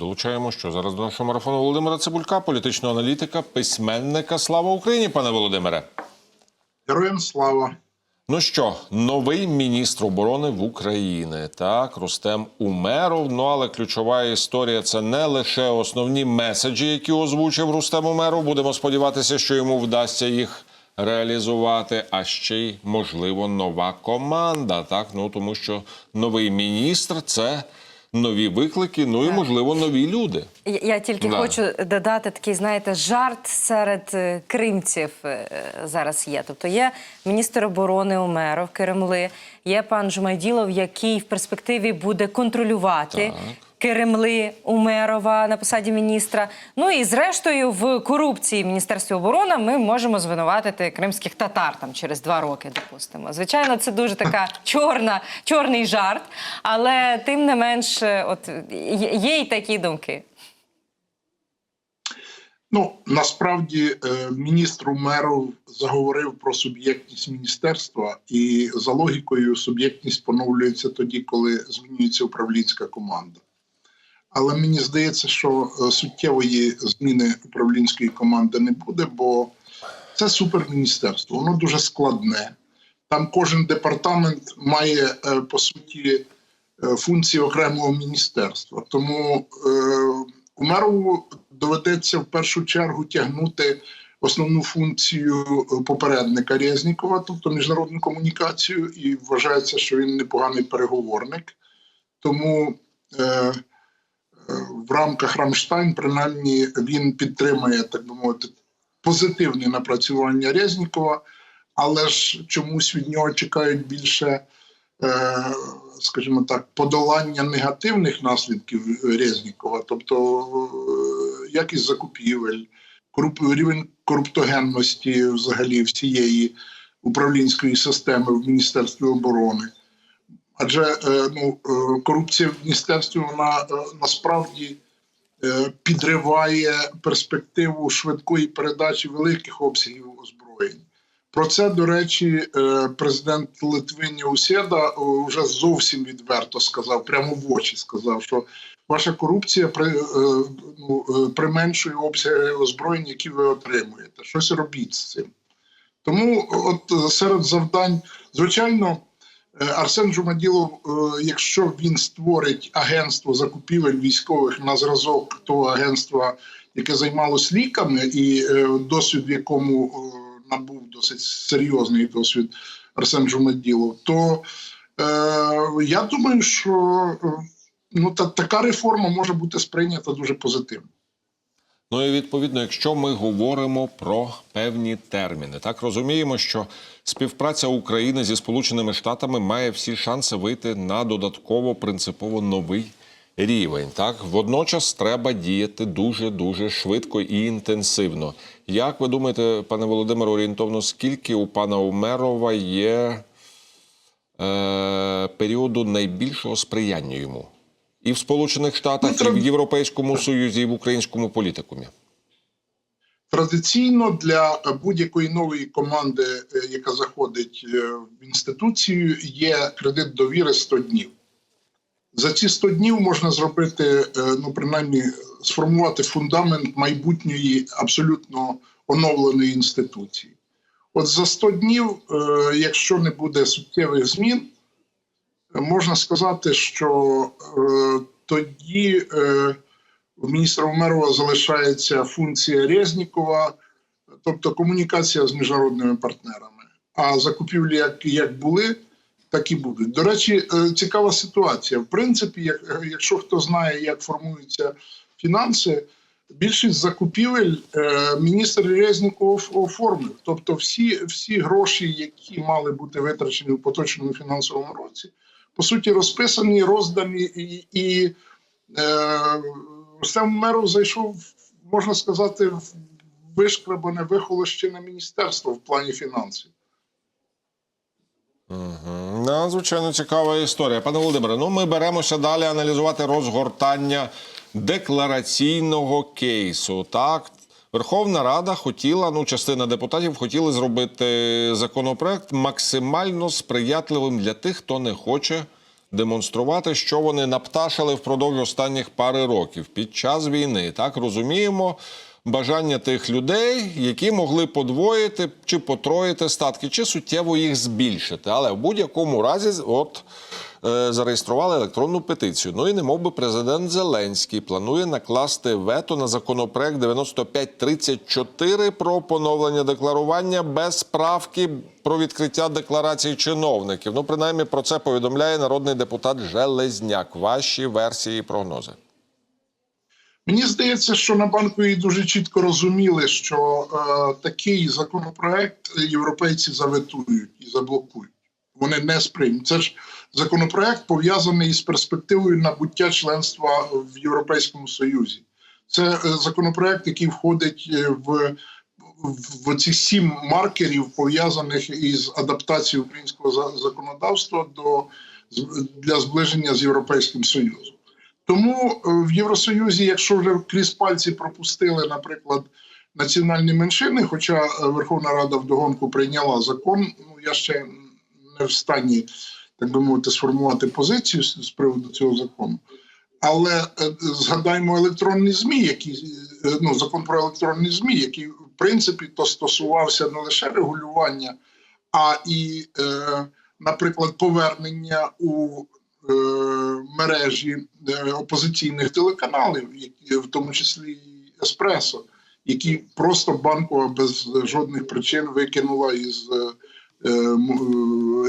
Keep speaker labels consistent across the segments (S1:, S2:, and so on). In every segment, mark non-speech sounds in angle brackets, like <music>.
S1: долучаємо, що зараз до нашого марафону Володимира Цибулька, політичного аналітика, письменника. Слава Україні, пане Володимире.
S2: Героям слава.
S1: Ну що, новий міністр оборони в Україні, так, Рустем Умеров. Ну але ключова історія це не лише основні меседжі, які озвучив Рустем Умеров. Будемо сподіватися, що йому вдасться їх реалізувати, а ще й можливо нова команда. Так, ну тому що новий міністр це нові виклики, ну і можливо нові люди.
S3: Я- Я тільки
S1: Да.
S3: хочу додати такий, знаєте, жарт серед е, кримців е, зараз є. Тобто є міністр оборони Умеров Кремли, є пан Жмайділов, який в перспективі буде контролювати.
S1: Так.
S3: Кремли Умерова на посаді міністра. Ну і зрештою в корупції в Міністерстві оборони ми можемо звинуватити кримських татар там через два роки, допустимо. Звичайно, це дуже така <laughs> чорна, чорний жарт, але тим не менш, е, от є, є й такі думки.
S2: Ну насправді е, міністр Умеров заговорив про суб'єктність міністерства, і за логікою суб'єктність поновлюється тоді, коли змінюється управлінська команда. Але мені здається, що е, суттєвої зміни управлінської команди не буде, бо це суперміністерство. Воно дуже складне. Там кожен департамент має е, по суті е, функції окремого міністерства. Тому Умерову доведеться в першу чергу тягнути основну функцію попередника Резнікова, тобто міжнародну комунікацію, і вважається, що він непоганий переговорник. Тому е, в рамках Рамштайн, принаймні, він підтримує, так би мовити, позитивні напрацювання Резнікова, але ж чомусь від нього чекають більше, е, скажімо так, подолання негативних наслідків Резнікова, тобто е, якість закупівель, рівень коруптогенності взагалі всієї управлінської системи в Міністерстві оборони. Адже е, ну, е, корупція в міністерстві вона е, насправді підриває перспективу швидкої передачі великих обсягів озброєнь. Про це, до речі, президент Литви Няусєда е, вже зовсім відверто сказав, прямо в очі сказав, що ваша корупція ну, применшує обсяги озброєнь, які ви отримуєте. Щось робіть з цим. Тому, от серед завдань, звичайно, Арсен Жумаділов, е, якщо він створить агентство закупівель військових на зразок того агентства, яке займалось ліками, і е, досвід, в якому е, набув досить серйозний досвід Арсен Жумаділов, то е, я думаю, що е, ну, та, така реформа може бути сприйнята дуже позитивно.
S1: Ну і відповідно, якщо ми говоримо про певні терміни, так розуміємо, що співпраця України зі Сполученими Штатами має всі шанси вийти на додатково принципово новий рівень. Так водночас треба діяти дуже дуже швидко і інтенсивно. Як ви думаєте, пане Володимире, орієнтовно скільки у пана Умерова є е, періоду найбільшого сприяння йому? І в Сполучених Штатах,
S2: Ну,
S1: і в Європейському Союзі, і в українському політикумі.
S2: Традиційно для будь-якої нової команди, е, яка заходить е, в інституцію, є кредит довіри 100 днів. За ці 100 днів можна зробити, е, ну принаймні, сформувати фундамент майбутньої абсолютно оновленої інституції. От за 100 днів, якщо не буде суттєвих змін, можна сказати, що е, тоді. е, в міністра Умерова залишається функція Резнікова, тобто комунікація з міжнародними партнерами. А закупівлі як, як були, так і будуть. До речі, е, цікава ситуація. В принципі, як, якщо хто знає, як формуються фінанси, більшість закупівель е, міністр Резніков оформив. Тобто, всі, всі гроші, які мали бути витрачені в поточному фінансовому році, по суті, розписані, роздані і. і е, Рустем Меров зайшов, можна сказати, в вишкрабане, вихолощене міністерство в плані фінансів.
S1: Угу. Надзвичайно цікава історія. Пане Володимире, ну ми беремося далі аналізувати розгортання деклараційного кейсу. Так, Верховна Рада хотіла, ну, частина депутатів хотіли зробити законопроект максимально сприятливим для тих, хто не хоче демонструвати, що вони напташили впродовж останніх пари років під час війни. Так розуміємо бажання тих людей, які могли подвоїти чи потроїти статки, чи суттєво їх збільшити. Але в будь-якому разі, от зареєстрували електронну петицію. Ну і не би президент Зеленський планує накласти вето на законопроект 9534 про поновлення декларування без справки про відкриття декларацій чиновників. Ну, принаймні, про це повідомляє народний депутат Железняк. Ваші версії прогнози.
S2: Мені здається, що на банковій дуже чітко розуміли, що е, такий законопроект європейці заветують і заблокують. Вони не сприймуть. Це ж законопроект пов'язаний із перспективою набуття членства в Європейському Союзі. Це е, законопроект, який входить е, в, в, ці сім маркерів, пов'язаних із адаптацією українського законодавства до з- для зближення з Європейським Союзом. Тому е, в Євросоюзі, якщо вже крізь пальці пропустили, наприклад, національні меншини, хоча Верховна Рада вдогонку прийняла закон, ну я ще не в стані, так би мовити, сформувати позицію з, приводу цього закону. Але е, згадаймо електронні змі, які е, ну закон про електронні змі, який в принципі то стосувався не лише регулювання, а і, е, наприклад, повернення у е, мережі е, опозиційних телеканалів, які, в тому числі Еспресо, які просто банкова без жодних причин викинула із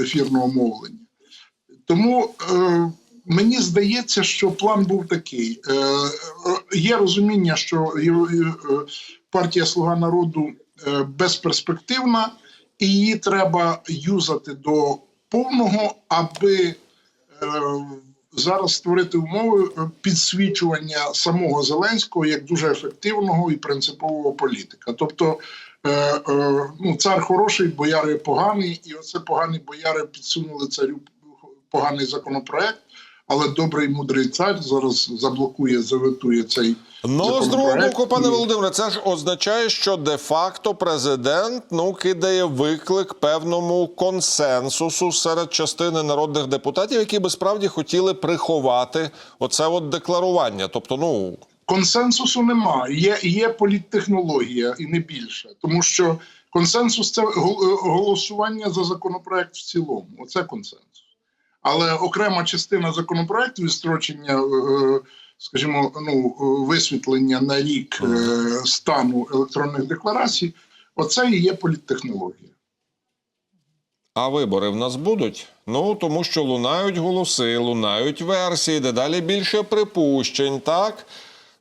S2: ефірного мовлення. Тому е, мені здається, що план був такий. Е, є розуміння, що е, партія Слуга народу е, безперспективна, і її треба юзати до повного, аби е, зараз створити умови підсвічування самого Зеленського як дуже ефективного і принципового політика. Тобто, ну, цар хороший, бояри поганий, і оце погані бояри підсунули царю поганий законопроект. Але добрий мудрий цар зараз заблокує, заветує цей
S1: Ну, з другого боку, пане Володимире, це ж означає, що де-факто президент ну кидає виклик певному консенсусу серед частини народних депутатів, які би справді хотіли приховати оце от декларування. Тобто, ну
S2: Консенсусу немає. Є, є політтехнологія і не більше, тому що консенсус це е, голосування за законопроект в цілому. Оце консенсус. Але окрема частина законопроекту відстрочення, е, скажімо, ну е, висвітлення на рік е, стану електронних декларацій, оце і є політтехнологія.
S1: А вибори в нас будуть? Ну тому що лунають голоси, лунають версії, дедалі більше припущень. Так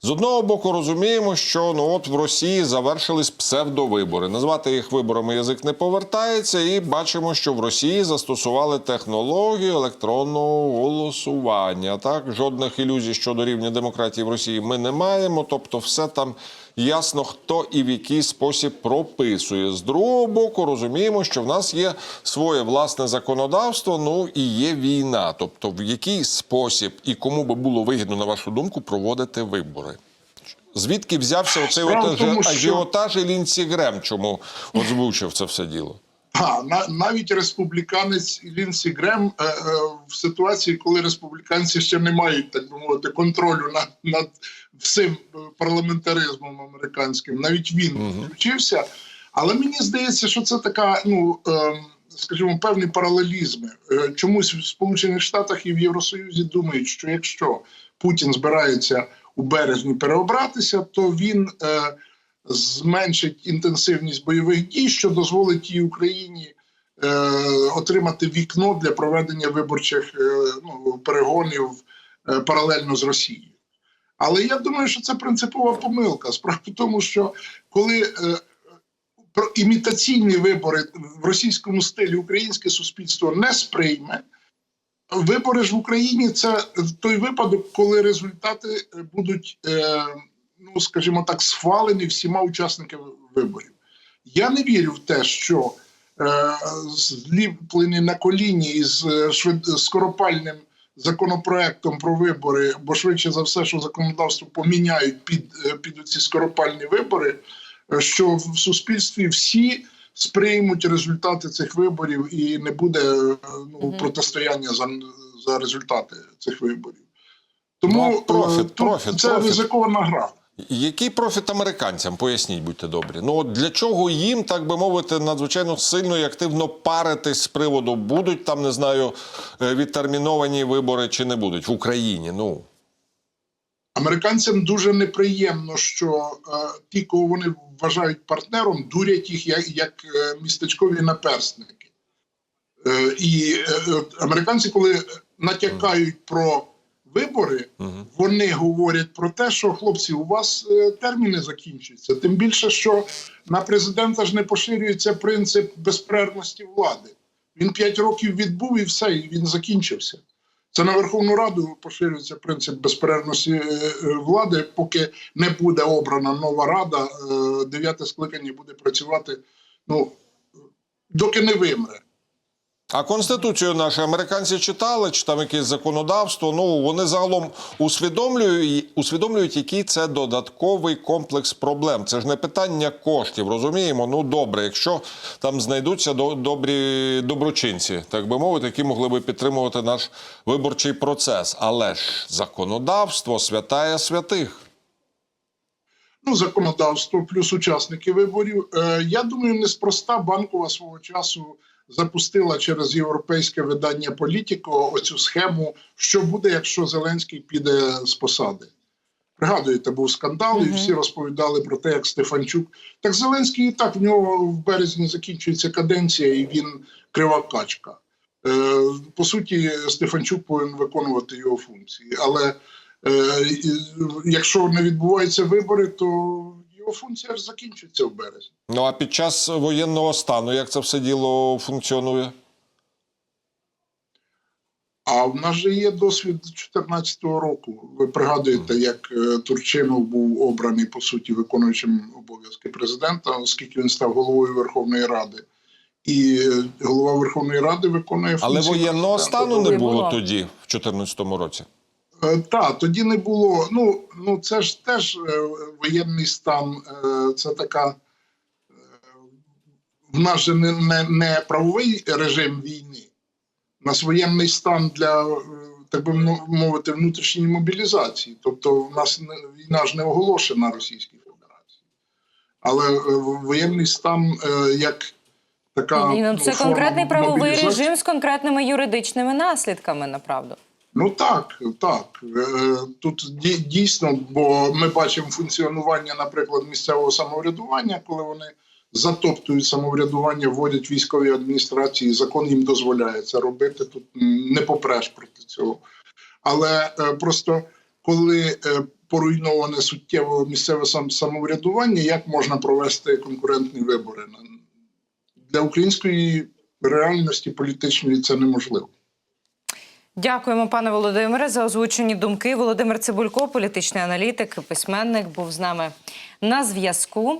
S1: з одного боку розуміємо, що ну от в Росії завершились псевдовибори. Назвати їх виборами язик не повертається, і бачимо, що в Росії застосували технологію електронного голосування. Так, жодних ілюзій щодо рівня демократії в Росії ми не маємо. Тобто, все там ясно, хто і в який спосіб прописує. З другого боку, розуміємо, що в нас є своє власне законодавство. Ну і є війна. Тобто, в який спосіб і кому би було вигідно, на вашу думку, проводити вибори. Звідки взявся оцей от
S2: що-
S1: ажіотаж і Лінці Грем, чому озвучив це все діло?
S2: А, на, навіть республіканець Лінсі Грем е, е, в ситуації, коли республіканці ще не мають так би мовити контролю над, над всім парламентаризмом американським, навіть він включився. Але мені здається, що це така, ну е, скажімо, певні паралелізми. Е, чомусь в Сполучених Штатах і в Євросоюзі думають, що якщо Путін збирається у березні переобратися, то він. Е, зменшить інтенсивність бойових дій, що дозволить і Україні е, отримати вікно для проведення виборчих е, ну, перегонів е, паралельно з Росією. Але я думаю, що це принципова помилка. Справа в тому, що коли е, імітаційні вибори в російському стилі українське суспільство не сприйме. Вибори ж в Україні це той випадок, коли результати е, будуть, е, ну скажімо так, схвалені всіма учасниками виборів. Я не вірю в те, що е, зліплені на коліні із е, швид... скоропальним законопроектом про вибори, бо швидше за все, що законодавство поміняють під, е, під ці скоропальні вибори, е, що в суспільстві всі сприймуть результати цих виборів і не буде ну, протистояння за, за результати цих виборів.
S1: Ну,
S2: Тому
S1: профіт,
S2: тут
S1: профіт,
S2: це
S1: профіт.
S2: ризикована гра.
S1: Який профіт американцям? Поясніть, будьте добрі. Ну от для чого їм, так би мовити, надзвичайно сильно і активно паритись з приводу, будуть там, не знаю, е, відтерміновані вибори чи не будуть в Україні. Ну
S2: Американцям дуже неприємно, що е, ті, кого вони вважають партнером, дурять їх як, як е, містечкові наперсники. Е, і е, американці, коли натякають про вибори, вони говорять про те, що хлопці, у вас е, терміни закінчуються. Тим більше, що на президента ж не поширюється принцип безперервності влади. Він п'ять років відбув і все, і він закінчився. Це на Верховну Раду поширюється принцип безперервності е, е, влади, поки не буде обрана нова рада, дев'яте скликання буде працювати. Ну доки не вимре.
S1: А конституцію наші американці читали, чи там якесь законодавство. Ну вони загалом усвідомлюють, усвідомлюють, який це додатковий комплекс проблем. Це ж не питання коштів, розуміємо. Ну добре, якщо там знайдуться добрі доброчинці, так би мовити, які могли би підтримувати наш виборчий процес. Але ж законодавство святая святих.
S2: Ну, законодавство плюс учасники виборів. Е, я думаю, неспроста банкова свого часу запустила через європейське видання Політіко оцю схему, що буде, якщо Зеленський піде з посади. Пригадуєте, був скандал, і всі розповідали про те, як Стефанчук. Так Зеленський і так в нього в березні закінчується каденція, і він крива качка. Е, по суті, Стефанчук повинен виконувати його функції. Але е, якщо не відбуваються вибори, то його функція ж закінчиться в березні.
S1: Ну а під час воєнного стану як це все діло функціонує?
S2: А в нас же є досвід 2014 року. Ви пригадуєте, як е, Турчинов був обраний по суті виконуючим обов'язки президента, оскільки він став головою Верховної Ради. І е, голова Верховної Ради виконує
S1: Але воєнного
S2: президента.
S1: стану не було. тоді, в 2014 році.
S2: Так, тоді не було. Ну, ну це ж теж е, воєнний стан. е, Це така. е, В нас же не, не, не правовий режим війни. У нас воєнний стан для, е, так би мовити, внутрішньої мобілізації. Тобто, в нас не- війна ж не оголошена Російській Федерації. Але е, воєнний стан е, як така.
S3: Ну,
S2: ну,
S3: це конкретний правовий режим з конкретними юридичними наслідками, направду.
S2: Ну так, так. Е, Тут дійсно, бо ми бачимо функціонування, наприклад, місцевого самоврядування, коли вони затоптують самоврядування, вводять військові адміністрації, закон їм дозволяє це робити. Тут не попреш проти цього. Але е, просто коли е, поруйноване суттєво місцеве самоврядування, як можна провести конкурентні вибори? Для української реальності політичної це неможливо.
S3: Дякуємо, пане Володимире, за озвучені думки. Володимир Цибулько, політичний аналітик, письменник, був з нами на зв'язку.